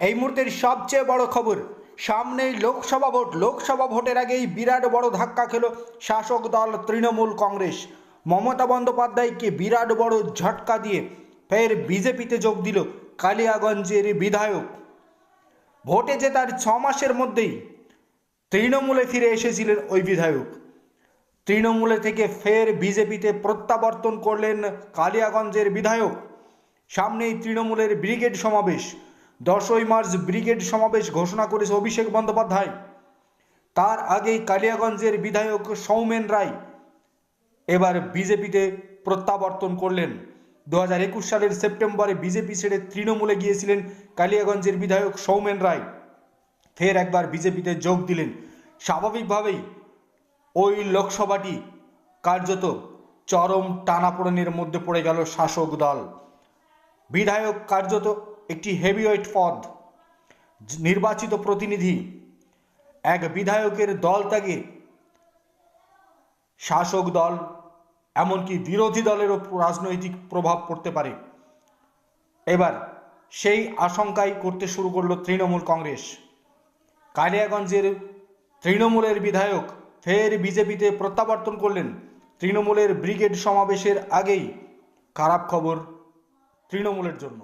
এই মুহূর্তের সবচেয়ে বড় খবর, সামনেই লোকসভা ভোট। লোকসভা ভোটের আগেই বিরাট বড় ধাক্কা খেল শাসক দল তৃণমূল কংগ্রেস। মমতা বন্দ্যোপাধ্যায়কে বিরাট বড় ঝটকা দিয়ে ফের বিজেপিতে যোগ দিল কালিয়াগঞ্জের বিধায়ক। ভোটে জেতার ছ মাসের মধ্যেই তৃণমূলে ফিরে এসেছিলেন ওই বিধায়ক। তৃণমূলে থেকে ফের বিজেপিতে প্রত্যাবর্তন করলেন কালিয়াগঞ্জের বিধায়ক। সামনেই তৃণমূলের ব্রিগেড সমাবেশ। দশই মার্চ ব্রিগেড সমাবেশ ঘোষণা করেছে অভিষেক বন্দ্যোপাধ্যায়। তার আগেই কালিয়াগঞ্জের বিধায়ক সৌমেন রায় এবার বিজেপিতে প্রত্যাবর্তন করলেন। দু হাজার একুশ সালের সেপ্টেম্বরে বিজেপি ছেড়ে তৃণমূলে গিয়েছিলেন কালিয়াগঞ্জের বিধায়ক সৌমেন রায়। ফের একবার বিজেপিতে যোগ দিলেন। স্বাভাবিকভাবেই ওই লোকসভাটি কার্যত চরম টানাপোড়েনের মধ্যে পড়ে গেল শাসক দল। বিধায়ক কার্যত একটি হেভিওয়েট পদ নির্বাচিত প্রতিনিধি, এক বিধায়কের দল ত্যাগে, শাসক দল, এমনকি বিরোধী দলেরও রাজনৈতিক প্রভাব পড়তে পারে। এবার সেই আশঙ্কাই করতে শুরু করল তৃণমূল কংগ্রেস। কালিয়াগঞ্জের তৃণমূলের বিধায়ক ফের বিজেপিতে প্রত্যাবর্তন করলেন। তৃণমূলের ব্রিগেড সমাবেশের আগেই খারাপ খবর তৃণমূলের জন্য।